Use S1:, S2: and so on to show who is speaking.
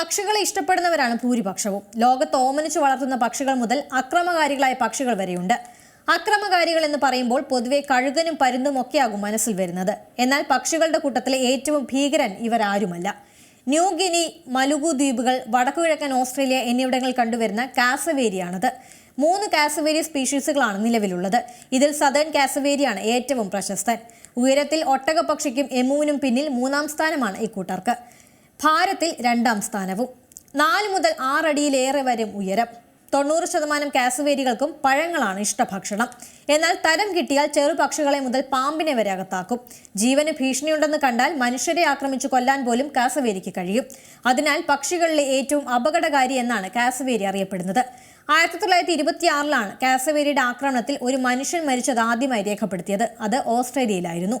S1: പക്ഷികളെ ഇഷ്ടപ്പെടുന്നവരാണ് ഭൂരിപക്ഷവും. ലോകത്ത് ഓമനിച്ചു വളർത്തുന്ന പക്ഷികൾ മുതൽ അക്രമകാരികളായ പക്ഷികൾ വരെയുണ്ട്. അക്രമകാരികൾ എന്ന് പറയുമ്പോൾ പൊതുവെ കഴുകനും പരുന്തും ഒക്കെയാകും മനസ്സിൽ വരുന്നത്. എന്നാൽ പക്ഷികളുടെ കൂട്ടത്തിലെ ഏറ്റവും ഭീകരൻ ഇവരാരുമല്ല ന്യൂ ഗിനി മലുഗു ദ്വീപുകൾ വടക്കു കിഴക്കൻ ഓസ്ട്രേലിയ എന്നിവിടങ്ങളിൽ കണ്ടുവരുന്ന കാസവേരിയാണത്. മൂന്ന് കാസവേരി സ്പീഷീസുകളാണ് നിലവിലുള്ളത്. ഇതിൽ സദേൺ കാസവേരിയാണ് ഏറ്റവും പ്രശസ്തൻ. ഉയരത്തിൽ ഒട്ടകപക്ഷിക്കും എമുവിനും പിന്നിൽ മൂന്നാം സ്ഥാനമാണ് ഇക്കൂട്ടർക്ക് ഭാരത്തിൽ രണ്ടാം സ്ഥാനവും. നാല് മുതൽ ആറടിയിലേറെ വരെ ഉയരം. തൊണ്ണൂറ് ശതമാനം കാസുവേരികൾക്കും പഴങ്ങളാണ് ഇഷ്ടഭക്ഷണം. എന്നാൽ തരം കിട്ടിയാൽ ചെറുപക്ഷികളെ മുതൽ പാമ്പിനെ വരെ അകത്താക്കും. ജീവന് ഭീഷണിയുണ്ടെന്ന് കണ്ടാൽ മനുഷ്യരെ ആക്രമിച്ചു കൊല്ലാൻ പോലും കാസവേരിക്ക് കഴിയും. അതിനാൽ പക്ഷികളിലെ ഏറ്റവും അപകടകാരി എന്നാണ് കാസവേരി അറിയപ്പെടുന്നത്. ആയിരത്തി തൊള്ളായിരത്തി ഇരുപത്തിയാറിലാണ് കാസവേരിയുടെ ആക്രമണത്തിൽ ഒരു മനുഷ്യൻ മരിച്ചത് ആദ്യമായി രേഖപ്പെടുത്തിയത്. അത് ഓസ്ട്രേലിയയിലായിരുന്നു.